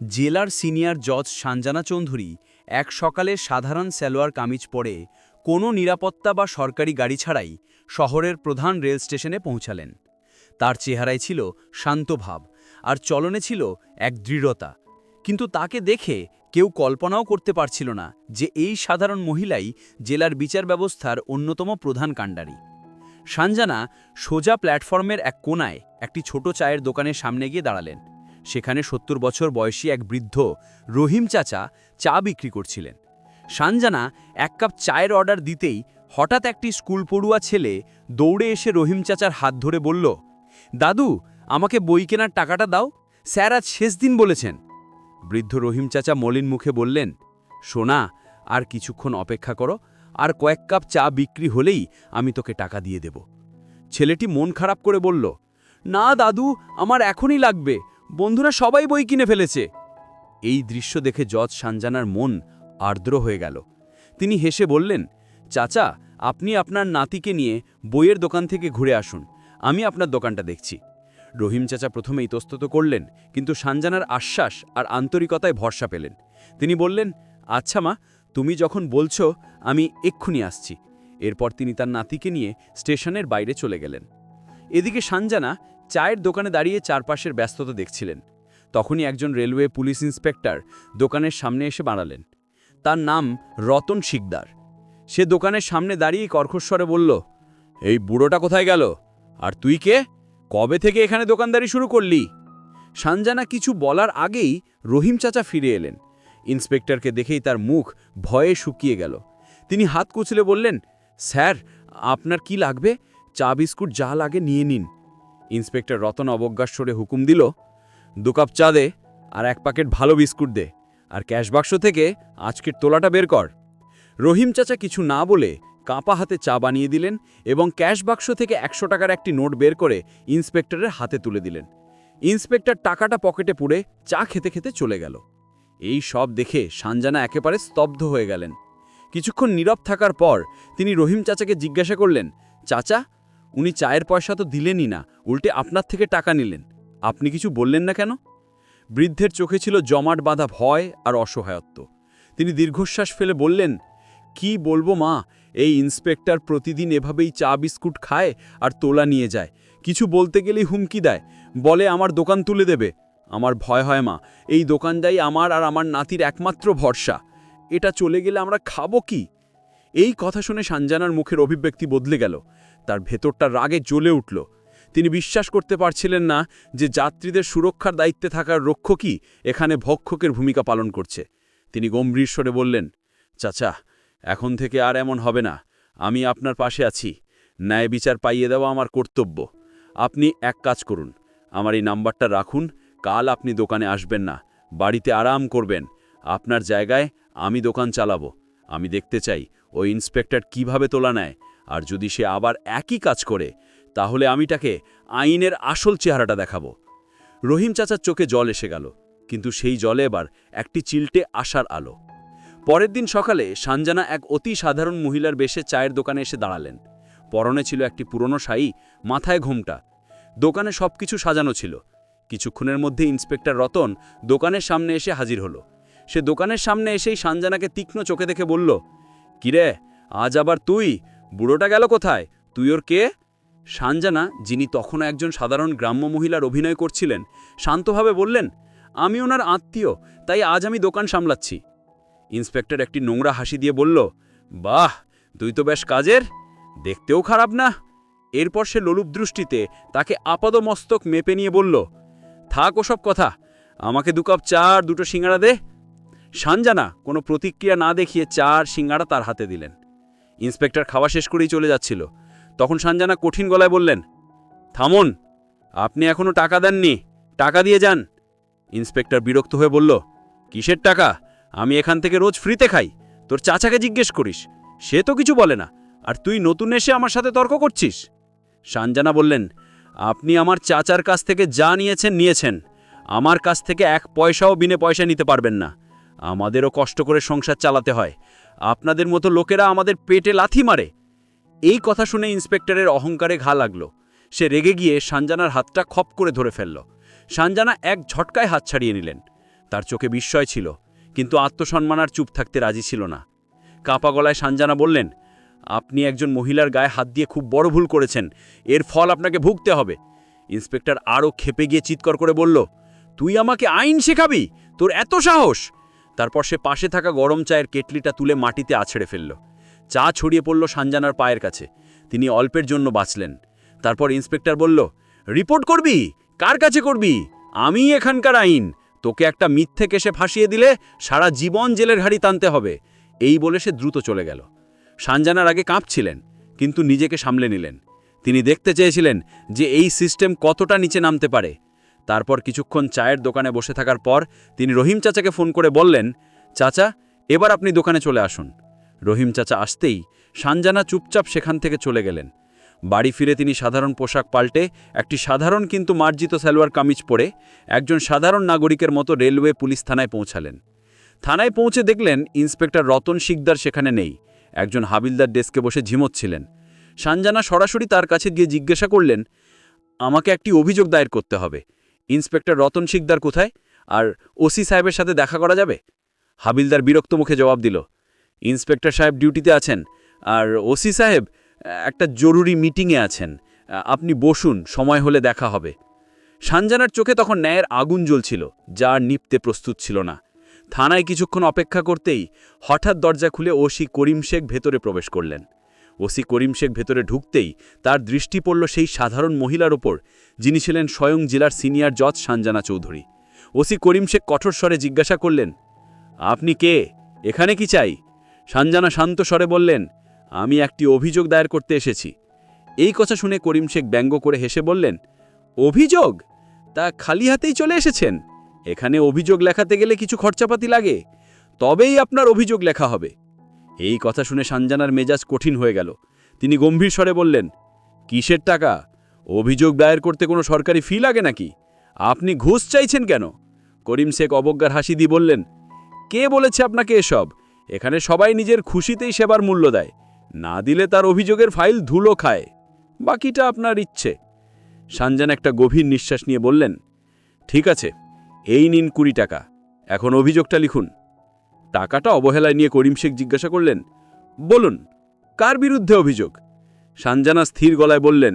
জেলার সিনিয়র জজ সাঞ্জানা চৌধুরী এক সকালে সাধারণ সালোয়ার কামিজ পরে কোনো নিরাপত্তা বা সরকারি গাড়ি ছাড়াই শহরের প্রধান রেল স্টেশনে পৌঁছালেন। তার চেহারায় ছিল শান্ত ভাব আর চলনে ছিল এক দৃঢ়তা। কিন্তু তাকে দেখে কেউ কল্পনাও করতে পারছিল না যে এই সাধারণ মহিলাই জেলার বিচার ব্যবস্থার অন্যতম প্রধান কাণ্ডারি। সানজানা সোজা প্ল্যাটফর্মের এক কোনায় একটি ছোট চায়ের দোকানের সামনে গিয়ে দাঁড়ালেন। সেখানে সত্তর বছর বয়সী এক বৃদ্ধ রহিম চাচা চা বিক্রি করছিলেন। সানজানা এক কাপ চায়ের অর্ডার দিতেই হঠাৎ একটি স্কুল পড়ুয়া ছেলে দৌড়ে এসে রহিম চাচার হাত ধরে বলল, দাদু, আমাকে বই কেনার টাকাটা দাও। স্যার আজ শেষ দিন বলেছেন। বৃদ্ধ রহিম চাচা মলিন মুখে বললেন, সোনা, আর কিছুক্ষণ অপেক্ষা করো, আর কয়েক কাপ চা বিক্রি হলেই আমি তোকে টাকা দিয়ে দেব। ছেলেটি মন খারাপ করে বলল, না দাদু, আমার এখনই লাগবে। বন্ধুরা সবাই বই কিনে ফেলেছে। এই দৃশ্য দেখে জজ সানজানার মন আর্দ্র হয়ে গেল। তিনি হেসে বললেন, চাচা, আপনি আপনার নাতিকে নিয়ে বইয়ের দোকান থেকে ঘুরে আসুন। আমি আপনার দোকানটা দেখছি। রহিম চাচা প্রথমে ইতস্তত করলেন, কিন্তু সানজানার আশ্বাস আর আন্তরিকতায় ভরসা পেলেন। তিনি বললেন আচ্ছা মা, তুমি যখন বলছো, আমি এক্ষুনি আসছি। এরপর তিনি তার নাতিকে নিয়ে স্টেশনের বাইরে চলে গেলেন। এদিকে সানজানা চায়ের দোকানে দাঁড়িয়ে চারপাশের ব্যস্ততা দেখছিলেন। তখনই একজন রেলওয়ে পুলিশ ইন্সপেক্টর দোকানের সামনে এসে বাড়ালেন তার নাম রতন শিকদার। সে দোকানের সামনে দাঁড়িয়ে কর্কশ্বরে বলল, এই বুড়োটা কোথায় গেল? আর তুই কে? কবে থেকে এখানে দোকানদারি শুরু করলি? সানজানা কিছু বলার আগেই রহিম চাচা ফিরে এলেন। ইন্সপেক্টরকে দেখেই তার মুখ ভয়ে শুকিয়ে গেল। তিনি হাত কুচলে বললেন, স্যার, আপনার কি লাগবে? চা বিস্কুট যা লাগে নিয়ে নিন। ইন্সপেক্টর রতন অবজ্ঞাস্বরে হুকুম দিল, দু কাপ চা দে আর এক প্যাকেট ভালো বিস্কুট দে আর ক্যাশ বাক্স থেকে আজকের তোলাটা বের কর। রহিম চাচা কিছু না বলে কাঁপা হাতে চা বানিয়ে দিলেন এবং ক্যাশ বাক্স থেকে একশো টাকার একটি নোট বের করে ইন্সপেক্টরের হাতে তুলে দিলেন। ইন্সপেক্টর টাকাটা পকেটে পুড়ে চা খেতে খেতে চলে গেল। এই সব দেখে সানজানা একেবারে স্তব্ধ হয়ে গেলেন। কিছুক্ষণ নীরব থাকার পর তিনি রহিম চাচাকে জিজ্ঞাসা করলেন, চাচা উনি চায়ের পয়সা তো দিলেনই না, উল্টে আপনার থেকে টাকা নিলেন। আপনি কিছু বললেন না কেন? বৃদ্ধের চোখে ছিল জমাট বাঁধা ভয় আর অসহায়ত্ব। তিনি দীর্ঘশ্বাস ফেলে বললেন, কি বলব মা, এই ইন্সপেক্টর প্রতিদিন এভাবেই চা বিস্কুট খায় আর তোলা নিয়ে যায়। কিছু বলতে গেলেই হুমকি দেয়। বলে আমার দোকান তুলে দেবে। আমার ভয় হয় মা, এই দোকানটাই আমার আর আমার নাতির একমাত্র ভরসা। এটা চলে গেলে আমরা খাব কি? এই কথা শুনে সানজানার মুখের অভিব্যক্তি বদলে গেল। তার ভেতরটা রাগে জ্বলে উঠল। তিনি বিশ্বাস করতে পারছিলেন না যে যাত্রীদের সুরক্ষার দায়িত্বে থাকার রক্ষকই এখানে ভক্ষকের ভূমিকা পালন করছে। তিনি গম্ভীর স্বরে বললেন, চাচা, এখন থেকে আর এমন হবে না। আমি আপনার পাশে আছি। ন্যায় বিচার পাইয়ে দেওয়া আমার কর্তব্য। আপনি এক কাজ করুন। আমার এই নাম্বারটা রাখুন। কাল আপনি দোকানে আসবেন না। বাড়িতে আরাম করবেন। আপনার জায়গায় আমি দোকান চালাবো। আমি দেখতে চাই ওই ইন্সপেক্টর কীভাবে তোলা নেয়। আর যদি সে আবার একই কাজ করে, তাহলে আমি তাকে আইনের আসল চেহারাটা দেখাবো। রহিম চাচার চোখে জল এসে গেল, কিন্তু সেই জলে এবার একটি চিলটে আশার আলো। পরের দিন সকালে সানজানা এক অতি সাধারণ মহিলার বেশে চায়ের দোকানে এসে দাঁড়ালেন। পরনে ছিল একটি পুরনো শাড়ি, মাথায় ঘোমটা। দোকানে সব কিছু সাজানো ছিল। কিছুক্ষণের মধ্যে ইন্সপেক্টর রতন দোকানের সামনে এসে হাজির হলো। সে দোকানের সামনে এসেই সানজানাকে তীক্ষ্ণ চোখে দেখে বলল, কিরে, আজ আবার তুই? বুড়োটা গেল কোথায়? তুই ওর কে? সানজানা যিনি তখনও একজন সাধারণ গ্রাম্য মহিলার অভিনয় করছিলেন, শান্তভাবে বললেন, আমি ওনার আত্মীয়, তাই আজ আমি দোকান সামলাচ্ছি। ইন্সপেক্টর একটি নোংরা হাসি দিয়ে বলল, বাহ, তুই তো বেশ কাজের, দেখতেও খারাপ না? এরপর সে লোলুপ দৃষ্টিতে তাকে আপাদমস্তক মেপে নিয়ে বলল, থাক ওসব কথা, আমাকে দু কাপ চা আর দুটো সিঙ্গাড়া দে। সানজানা কোনো প্রতিক্রিয়া না দেখিয়ে চার সিঙ্গাড়া তার হাতে দিলেন। ইন্সপেক্টর খাওয়া শেষ করেই চলে যাচ্ছিল। তখন সানজানা কঠিন গলায় বললেন, থামুন, আপনি এখনও টাকা দেননি, টাকা দিয়ে যান। ইন্সপেক্টর বিরক্ত হয়ে বলল, কিসের টাকা? আমি এখান থেকে রোজ ফ্রিতে খাই। তোর চাচাকে জিজ্ঞেস করিস, সে তো কিছু বলে না, আর তুই নতুন এসে আমার সাথে তর্ক করছিস? সানজানা বললেন, আপনি আমার চাচার কাছ থেকে যা নিয়েছেন নিয়েছেন। আমার কাছ থেকে এক পয়সাও বিনে পয়সা নিতে পারবেন না। আমাদেরও কষ্ট করে সংসার চালাতে হয়। আপনাদের মতো লোকেরা আমাদের পেটে লাথি মারে। এই কথা শুনে ইন্সপেক্টরের অহংকারে ঘা লাগল। সে রেগে গিয়ে সানজানার হাতটা খপ করে ধরে ফেলল। সানজানা এক ঝটকায় হাত ছাড়িয়ে নিলেন। তার চোখে বিস্ময় ছিল, কিন্তু আত্মসম্মান আর চুপ থাকতে রাজি ছিল না। কাঁপা গলায় সানজানা বললেন, আপনি একজন মহিলার গায়ে হাত দিয়ে খুব বড় ভুল করেছেন। এর ফল আপনাকে ভুগতে হবে। ইন্সপেক্টর আরও খেপে গিয়ে চিৎকর করে বলল, তুই আমাকে আইন শেখাবি? তোর এত সাহস? তারপর সে পাশে থাকা গরম চায়ের কেটলিটা তুলে মাটিতে আছড়ে ফেলল। চা ছড়িয়ে পড়ল সানজানার পায়ের কাছে। তিনি অল্পের জন্য বাঁচলেন। তারপর ইন্সপেক্টর বলল, রিপোর্ট করবি? কার কাছে করবি? আমি এখানকার আইন। তোকে একটা মিথ্যে কেসে ফাঁসিয়ে দিলে সারা জীবন জেলের হাড়ি টানতে হবে। এই বলে সে দ্রুত চলে গেল। সানজানার আগে কাঁপছিলেন, কিন্তু নিজেকে সামলে নিলেন। তিনি দেখতে চেয়েছিলেন যে এই সিস্টেম কতটা নিচে নামতে পারে। তারপর কিছুক্ষণ চায়ের দোকানে বসে থাকার পর তিনি রহিম চাচাকে ফোন করে বললেন, চাচা, এবার আপনি দোকানে চলে আসুন। রহিম চাচা আসতেই সানজানা চুপচাপ সেখান থেকে চলে গেলেন। বাড়ি ফিরে তিনি সাধারণ পোশাক পাল্টে একটি সাধারণ কিন্তু মার্জিত সালোয়ার কামিজ পরে একজন সাধারণ নাগরিকের মতো রেলওয়ে পুলিশ থানায় পৌঁছালেন। থানায় পৌঁছে দেখলেন ইন্সপেক্টর রতন শিকদার সেখানে নেই। একজন হাবিলদার ডেস্কে বসে ঝিমোচ্ছিলেন। সানজানা সরাসরি তার কাছে গিয়ে জিজ্ঞাসা করলেন, আমাকে একটি অভিযোগ দায়ের করতে হবে। ইন্সপেক্টর রতন শিকদার কোথায়? আর ওসি সাহেবের সাথে দেখা করা যাবে? হাবিলদার বিরক্ত মুখে জবাব দিল, ইন্সপেক্টর সাহেব ডিউটিতে আছেন, আর ওসি সাহেব, একটা জরুরি মিটিংয়ে আছেন। আপনি বসুন, সময় হলে দেখা হবে। সানজানার চোখে তখন ন্যায়ের আগুন জ্বলছিল যা নিপতে প্রস্তুত ছিল না। থানায় কিছুক্ষণ অপেক্ষা করতেই হঠাৎ দরজা খুলে ওসি করিম শেখ ভেতরে প্রবেশ করলেন। ওসি করিম শেখ ভেতরে ঢুকতেই তার দৃষ্টি পড়ল সেই সাধারণ মহিলার ওপর, যিনি ছিলেন স্বয়ং জেলার সিনিয়র জজ সানজানা চৌধুরী। ওসি করিম শেখ কঠোর স্বরে জিজ্ঞাসা করলেন, আপনি কে? এখানে কি চাই? সানজানা শান্ত স্বরে বললেন, আমি একটি অভিযোগ দায়ের করতে এসেছি। এই কথা শুনে করিম শেখ ব্যঙ্গ করে হেসে বললেন, অভিযোগ? তা খালি হাতেই চলে এসেছেন? এখানে অভিযোগ লেখাতে গেলে কিছু খরচাপাতি লাগে। তবেই আপনার অভিযোগ লেখা হবে। এই কথা শুনে সানজানার মেজাজ কঠিন হয়ে গেল। তিনি গম্ভীর স্বরে বললেন, কিসের টাকা? অভিযোগ দায়ের করতে কোনো সরকারি ফি লাগে নাকি? আপনি ঘুষ চাইছেন কেন? করিম শেখ অবজ্ঞার হাসি দিয়ে বললেন, কে বলেছে আপনাকে এসব? এখানে সবাই নিজের খুশিতেই সেবার মূল্য দেয়। না দিলে তার অভিযোগের ফাইল ধুলো খায়। বাকিটা আপনার ইচ্ছে। সানজান একটা গভীর নিঃশ্বাস নিয়ে বললেন, ঠিক আছে, এই নিন কুড়ি টাকা। এখন অভিযোগটা লিখুন। টাকাটা অবহেলায় নিয়ে করিম শেখ জিজ্ঞাসা করলেন, বলুন, কার বিরুদ্ধে অভিযোগ? সানজানা স্থির গলায় বললেন,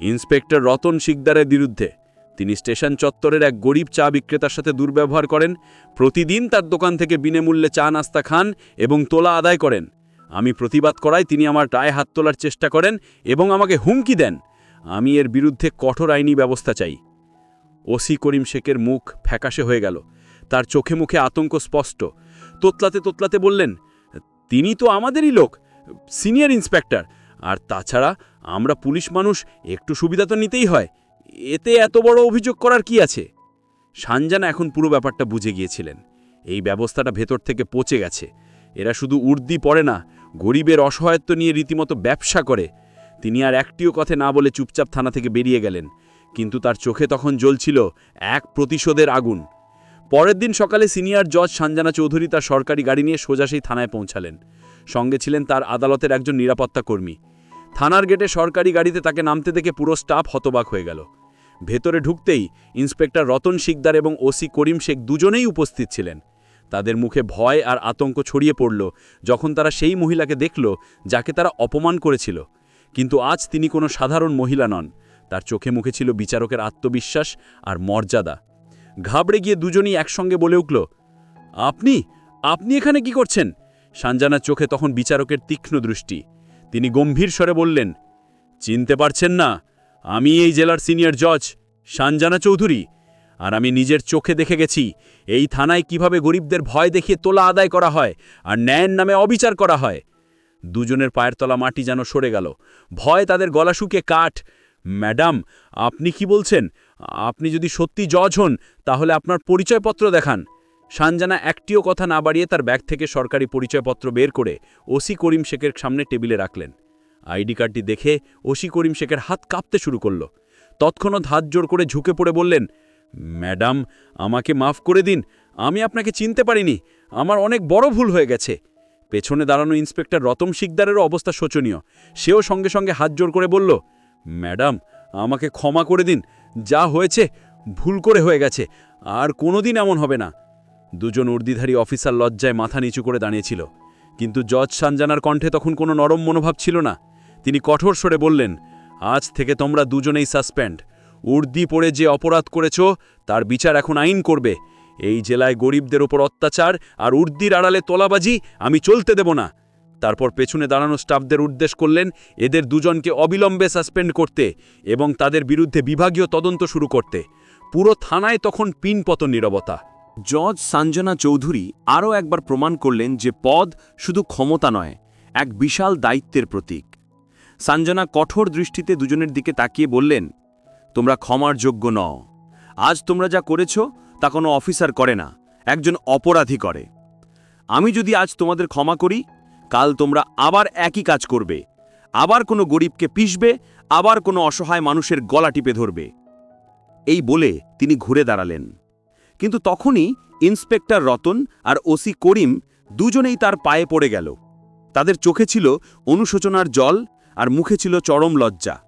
ইন্সপেক্টর রতন শিকদারের বিরুদ্ধে। তিনি স্টেশন চত্বরের এক গরিব চা বিক্রেতার সাথে দুর্ব্যবহার করেন, প্রতিদিন তার দোকান থেকে বিনামূল্যে চা নাস্তা খান এবং তোলা আদায় করেন। আমি প্রতিবাদ করায় তিনি আমার টায়ে হাত তোলার চেষ্টা করেন এবং আমাকে হুমকি দেন। আমি এর বিরুদ্ধে কঠোর আইনি ব্যবস্থা চাই। ওসি করিম শেখের মুখ ফ্যাকাশে হয়ে গেল। তার চোখে মুখে আতঙ্ক স্পষ্ট। তোতলাতে তোতলাতে বললেন, তিনি তো আমাদেরই লোক, সিনিয়র ইন্সপেক্টর। আর তাছাড়া আমরা পুলিশ মানুষ, একটু সুবিধা তো নিতেই হয়। এতে এত বড় অভিযোগ করার কি আছে? সানজানা এখন পুরো ব্যাপারটা বুঝে গিয়েছিলেন। এই ব্যবস্থাটা ভেতর থেকে পচে গেছে। এরা শুধু উর্দি পড়ে না, গরিবের অসহায়ত্ব নিয়ে রীতিমতো ব্যবসা করে। তিনি আর একটিও কথা না বলে চুপচাপ থানা থেকে বেরিয়ে গেলেন। কিন্তু তার চোখে তখন জ্বলছিল এক প্রতিশোধের আগুন। পরের দিন সকালে সিনিয়র জজ সানজানা চৌধুরী তার সরকারি গাড়ি নিয়ে সোজা সেই থানায় পৌঁছালেন। সঙ্গে ছিলেন তার আদালতের একজন নিরাপত্তা কর্মী। থানার গেটে সরকারি গাড়িতে তাকে নামতে দেখে পুরো স্টাফ হতবাক হয়ে গেল। ভেতরে ঢুকতেই ইন্সপেক্টর রতন শিকদার এবং ওসি করিম শেখ দুজনেই উপস্থিত ছিলেন। তাদের মুখে ভয় আর আতঙ্ক ছড়িয়ে পড়ল যখন তারা সেই মহিলাকে দেখল যাকে তারা অপমান করেছিল। কিন্তু আজ তিনি কোনো সাধারণ মহিলা নন। তার চোখে মুখে ছিল বিচারকের আত্মবিশ্বাস আর মর্যাদা। ঘাবড়ে গিয়ে দুজনই একসঙ্গে বলে উঠল, আপনি? আপনি এখানে কি করছেন? সানজানার চোখে তখন বিচারকের তীক্ষ্ণ দৃষ্টি। তিনি গম্ভীর স্বরে বললেন, চিনতে পারছেন না, আমি এই জেলার সিনিয়র জজ, সানজানা চৌধুরী, আর আমি নিজের চোখে দেখে গেছি, এই থানায় কীভাবে গরিবদের ভয় দেখিয়ে তোলা আদায় করা হয় আর ন্যায়ের নামে অবিচার করা হয়। দুজনের পায়ের তলা মাটি যেন সরে গেল, ভয় তাদের গলা শুকে কাঠ ম্যাডাম, আপনি কি বলছেন? আপনি যদি সত্যি জজ হন, তাহলে আপনার পরিচয়পত্র দেখান। সানজানা একটিও কথা না বাড়িয়ে তার ব্যাগ থেকে সরকারি পরিচয়পত্র বের করে ওসি করিম শেখের সামনে টেবিলে রাখলেন। আইডি কার্ডটি দেখে ওসি করিম শেখের হাত কাঁপতে শুরু করল। তৎক্ষণাৎ হাত জোর করে ঝুঁকে পড়ে বললেন, ম্যাডাম, আমাকে মাফ করে দিন, আমি আপনাকে চিনতে পারিনি, আমার অনেক বড় ভুল হয়ে গেছে। পেছনে দাঁড়ানো ইন্সপেক্টর রতম শিকদারেরও অবস্থা শোচনীয়। সেও সঙ্গে সঙ্গে হাত জোর করে বলল ম্যাডাম, আমাকে ক্ষমা করে দিন। যা হয়েছে ভুল করে হয়ে গেছে। আর কোনোদিন এমন হবে না। দুজন উর্দিধারী অফিসার লজ্জায় মাথা নিচু করে দাঁড়িয়েছিল। কিন্তু জজ সানজানার কণ্ঠে তখন কোনো নরম মনোভাব ছিল না। তিনি কঠোর স্বরে বললেন, আজ থেকে তোমরা দুজনেই সাসপেন্ড। উর্দি পড়ে যে অপরাধ করেছ, তার বিচার এখন আইন করবে। এই জেলায় গরিবদের ওপর অত্যাচার আর উর্দির আড়ালে তোলাবাজি আমি চলতে দেব না। তারপর পেছনে দাঁড়ানো স্টাফদের উদ্দেশ করলেন এদের দুজনকে অবিলম্বে সাসপেন্ড করতে এবং তাদের বিরুদ্ধে বিভাগীয় তদন্ত শুরু করতে। পুরো থানায় তখন পিনপতন নীরবতা। জজ সঞ্জনা চৌধুরী আরও একবার প্রমাণ করলেন যে পদ শুধু ক্ষমতা নয়, এক বিশাল দায়িত্বের প্রতীক। সঞ্জনা কঠোর দৃষ্টিতে দুজনের দিকে তাকিয়ে বললেন, তোমরা ক্ষমার যোগ্য নও। আজ তোমরা যা করেছ তা কোনো অফিসার করে না, একজন অপরাধী করে। আমি যদি আজ তোমাদের ক্ষমা করি কাল তোমরা আবার একই কাজ করবে। আবার কোনো গরিবকে পিষবে, আবার কোনো অসহায় মানুষের গলা টিপে ধরবে। এই বলে তিনি ঘুরে দাঁড়ালেন। কিন্তু তখনই ইন্সপেক্টর রতন আর ওসি করিম দুজনেই তার পায়ে পড়ে গেল। তাদের চোখে ছিল অনুশোচনার জল আর মুখে ছিল চরম লজ্জা।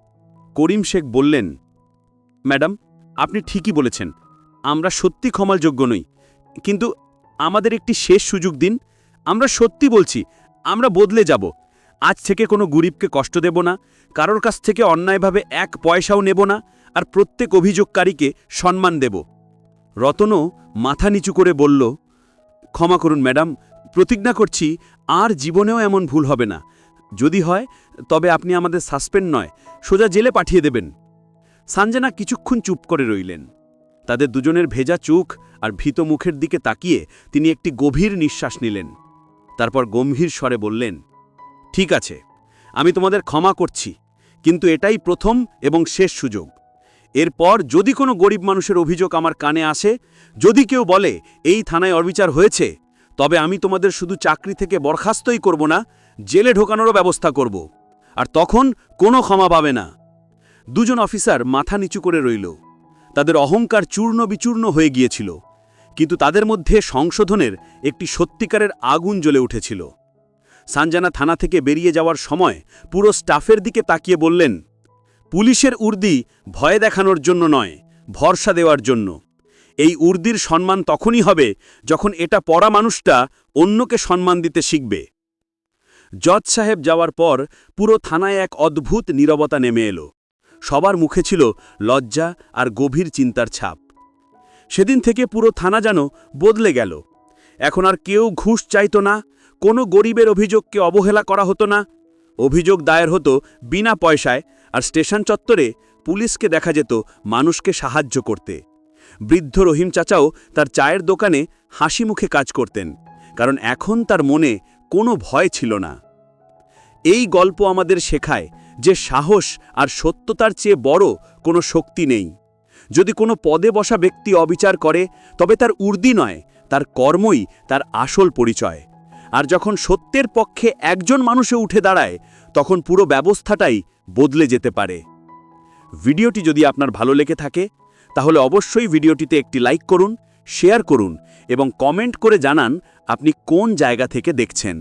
করিম শেখ বললেন, ম্যাডাম, আপনি ঠিকই বলেছেন। আমরা সত্যি ক্ষমার যোগ্য নই। কিন্তু আমাদের একটি শেষ সুযোগ দিন। আমরা সত্যি বলছি আমরা বদলে যাব। আজ থেকে কোনো গরিবকে কষ্ট দেব না, কারোর কাছ থেকে অন্যায়ভাবে এক পয়সাও নেব না, আর প্রত্যেক অভিযোগকারীকে সম্মান দেব। রতনও মাথা নিচু করে বলল, ক্ষমা করুন ম্যাডাম, প্রতিজ্ঞা করছি, আর জীবনেও এমন ভুল হবে না। যদি হয়, তবে আপনি আমাদের সাসপেন্ড নয়, সোজা জেলে পাঠিয়ে দেবেন। সানজানা কিছুক্ষণ চুপ করে রইলেন। তাদের দুজনের ভেজা চোখ আর ভীত মুখের দিকে তাকিয়ে তিনি একটি গভীর নিঃশ্বাস নিলেন। তারপর গম্ভীর স্বরে বললেন, ঠিক আছে, আমি তোমাদের ক্ষমা করছি, কিন্তু এটাই প্রথম এবং শেষ সুযোগ। এরপর যদি কোনো গরিব মানুষের অভিযোগ আমার কানে আসে, যদি কেউ বলে, এই থানায় অবিচার হয়েছে, তবে আমি তোমাদের শুধু চাকরি থেকে বরখাস্তই করব না, জেলে ঢোকানোরও ব্যবস্থা করব। আর তখন কোনো ক্ষমা পাবে না। দুজন অফিসার মাথা নিচু করে রইল। তাদের অহংকার চূর্ণ বিচূর্ণ হয়ে গিয়েছিল। কিন্তু তাদের মধ্যে সংশোধনের একটি সত্যিকারের আগুন জ্বলে উঠেছিল। সানজানা থানা থেকে বেরিয়ে যাওয়ার সময় পুরো স্টাফের দিকে তাকিয়ে বললেন, পুলিশের উর্দি ভয় দেখানোর জন্য নয়, ভরসা দেওয়ার জন্য। এই উর্দির সম্মান তখনই হবে যখন এটা পড়া মানুষটা অন্যকে সম্মান দিতে শিখবে। জজ সাহেব যাওয়ার পর পুরো থানায় এক অদ্ভুত নীরবতা নেমে এলো। সবার মুখে ছিল লজ্জা আর গভীর চিন্তার ছাপ। সেদিন থেকে পুরো থানা যেন বদলে গেল। এখন আর কেউ ঘুষ চাইত না, কোনো গরিবের অভিযোগকে অবহেলা করা হতো না। অভিযোগ দায়ের হতো বিনা পয়সায় আর স্টেশন চত্বরে পুলিশকে দেখা যেত মানুষকে সাহায্য করতে। বৃদ্ধ রহিম চাচাও তার চায়ের দোকানে হাসি মুখে কাজ করতেন, কারণ এখন তার মনে কোনো ভয় ছিল না। এই গল্প আমাদের শেখায় যে সাহস আর সত্যতার চেয়ে বড় কোনো শক্তি নেই। যদি কোনো পদে বসা ব্যক্তি অবিচার করে, তবে তার উর্দি নয়, তার কর্মই তার আসল পরিচয়। আর যখন সত্যের পক্ষে একজন মানুষে উঠে দাঁড়ায়, তখন পুরো ব্যবস্থাটাই বদলে যেতে পারে। ভিডিওটি যদি আপনার ভালো লেগে থাকে, তাহলে অবশ্যই ভিডিওটিতে একটি লাইক করুন, শেয়ার করুন এবং কমেন্ট করে জানান আপনি কোন জায়গা থেকে দেখছেন।